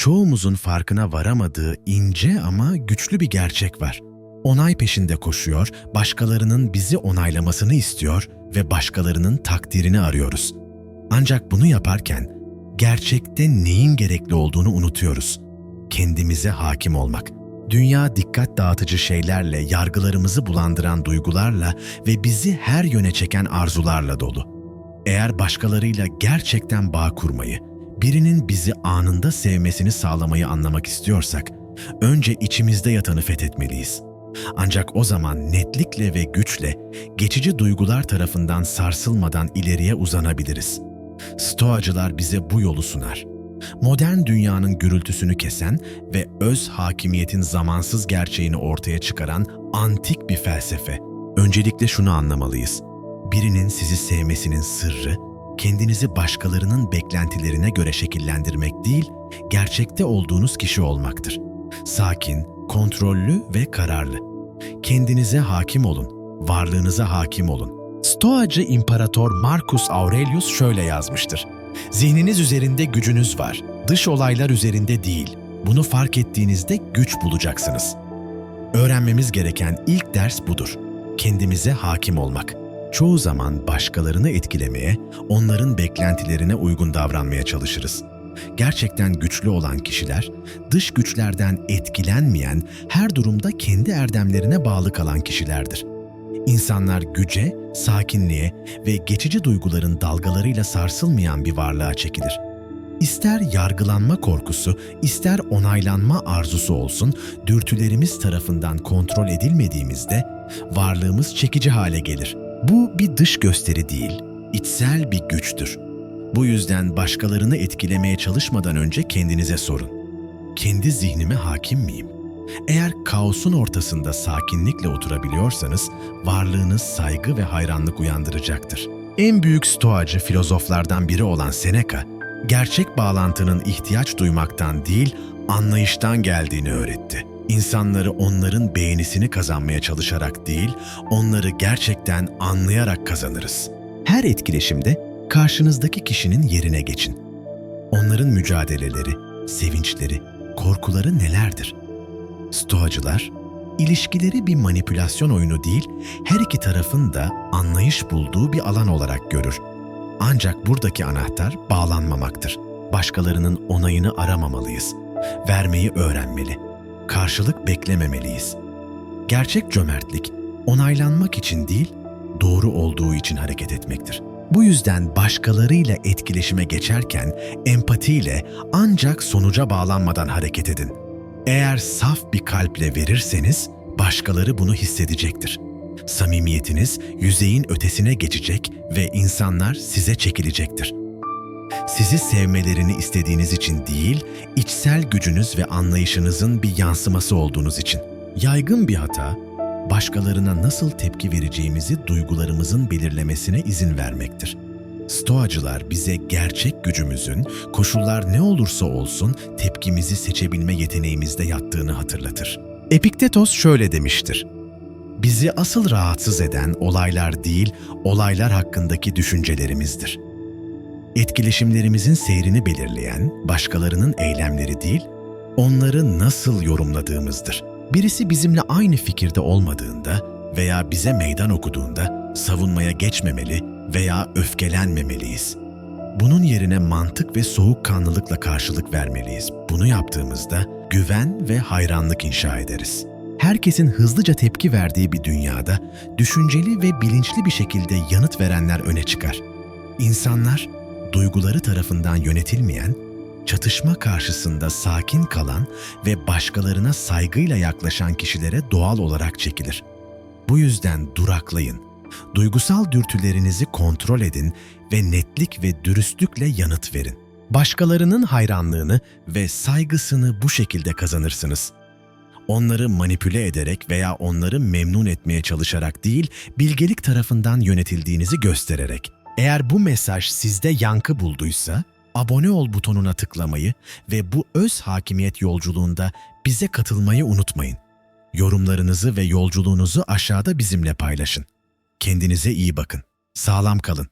çoğumuzun farkına varamadığı ince ama güçlü bir gerçek var. Onay peşinde koşuyor, başkalarının bizi onaylamasını istiyor ve başkalarının takdirini arıyoruz. Ancak bunu yaparken gerçekte neyin gerekli olduğunu unutuyoruz. Kendimize hakim olmak. Dünya dikkat dağıtıcı şeylerle, yargılarımızı bulandıran duygularla ve bizi her yöne çeken arzularla dolu. Eğer başkalarıyla gerçekten bağ kurmayı, birinin bizi anında sevmesini sağlamayı anlamak istiyorsak, önce içimizde yatanı fethetmeliyiz. Ancak o zaman netlikle ve güçle, geçici duygular tarafından sarsılmadan ileriye uzanabiliriz. Stoacılar bize bu yolu sunar. Modern dünyanın gürültüsünü kesen ve öz hakimiyetin zamansız gerçeğini ortaya çıkaran antik bir felsefe. Öncelikle şunu anlamalıyız. Birinin sizi sevmesinin sırrı, kendinizi başkalarının beklentilerine göre şekillendirmek değil, gerçekte olduğunuz kişi olmaktır. Sakin, kontrollü ve kararlı. Kendinize hakim olun, varlığınıza hakim olun. Stoacı İmparator Marcus Aurelius şöyle yazmıştır. Zihniniz üzerinde gücünüz var, dış olaylar üzerinde değil. Bunu fark ettiğinizde güç bulacaksınız. Öğrenmemiz gereken ilk ders budur. Kendimize hakim olmak. Çoğu zaman başkalarını etkilemeye, onların beklentilerine uygun davranmaya çalışırız. Gerçekten güçlü olan kişiler, dış güçlerden etkilenmeyen, her durumda kendi erdemlerine bağlı kalan kişilerdir. İnsanlar güce, sakinliğe ve geçici duyguların dalgalarıyla sarsılmayan bir varlığa çekilir. İster yargılanma korkusu, ister onaylanma arzusu olsun, dürtülerimiz tarafından kontrol edilmediğimizde varlığımız çekici hale gelir. Bu bir dış gösteri değil, içsel bir güçtür. Bu yüzden başkalarını etkilemeye çalışmadan önce kendinize sorun. Kendi zihnime hakim miyim? Eğer kaosun ortasında sakinlikle oturabiliyorsanız, varlığınız saygı ve hayranlık uyandıracaktır. En büyük stoacı filozoflardan biri olan Seneca, gerçek bağlantının ihtiyaç duymaktan değil, anlayıştan geldiğini öğretti. İnsanları onların beğenisini kazanmaya çalışarak değil, onları gerçekten anlayarak kazanırız. Her etkileşimde karşınızdaki kişinin yerine geçin. Onların mücadeleleri, sevinçleri, korkuları nelerdir? Stoacılar, ilişkileri bir manipülasyon oyunu değil, her iki tarafın da anlayış bulduğu bir alan olarak görür. Ancak buradaki anahtar bağlanmamaktır. Başkalarının onayını aramamalıyız. Vermeyi öğrenmeli. Karşılık beklememeliyiz. Gerçek cömertlik, onaylanmak için değil, doğru olduğu için hareket etmektir. Bu yüzden başkalarıyla etkileşime geçerken empatiyle ancak sonuca bağlanmadan hareket edin. Eğer saf bir kalple verirseniz başkaları bunu hissedecektir. Samimiyetiniz yüzeyin ötesine geçecek ve insanlar size çekilecektir. Sizi sevmelerini istediğiniz için değil, içsel gücünüz ve anlayışınızın bir yansıması olduğunuz için. Yaygın bir hata, başkalarına nasıl tepki vereceğimizi duygularımızın belirlemesine izin vermektir. Stoacılar bize gerçek gücümüzün, koşullar ne olursa olsun tepkimizi seçebilme yeteneğimizde yattığını hatırlatır. Epiktetos şöyle demiştir. Bizi asıl rahatsız eden olaylar değil, olaylar hakkındaki düşüncelerimizdir. Etkileşimlerimizin seyrini belirleyen başkalarının eylemleri değil, onları nasıl yorumladığımızdır. Birisi bizimle aynı fikirde olmadığında veya bize meydan okuduğunda savunmaya geçmemeli veya öfkelenmemeliyiz. Bunun yerine mantık ve soğukkanlılıkla karşılık vermeliyiz. Bunu yaptığımızda güven ve hayranlık inşa ederiz. Herkesin hızlıca tepki verdiği bir dünyada düşünceli ve bilinçli bir şekilde yanıt verenler öne çıkar. İnsanlar duyguları tarafından yönetilmeyen, çatışma karşısında sakin kalan ve başkalarına saygıyla yaklaşan kişilere doğal olarak çekilir. Bu yüzden duraklayın. Duygusal dürtülerinizi kontrol edin ve netlik ve dürüstlükle yanıt verin. Başkalarının hayranlığını ve saygısını bu şekilde kazanırsınız. Onları manipüle ederek veya onları memnun etmeye çalışarak değil, bilgelik tarafından yönetildiğinizi göstererek. Eğer bu mesaj sizde yankı bulduysa, abone ol butonuna tıklamayı ve bu öz hakimiyet yolculuğunda bize katılmayı unutmayın. Yorumlarınızı ve yolculuğunuzu aşağıda bizimle paylaşın. Kendinize iyi bakın. Sağlam kalın.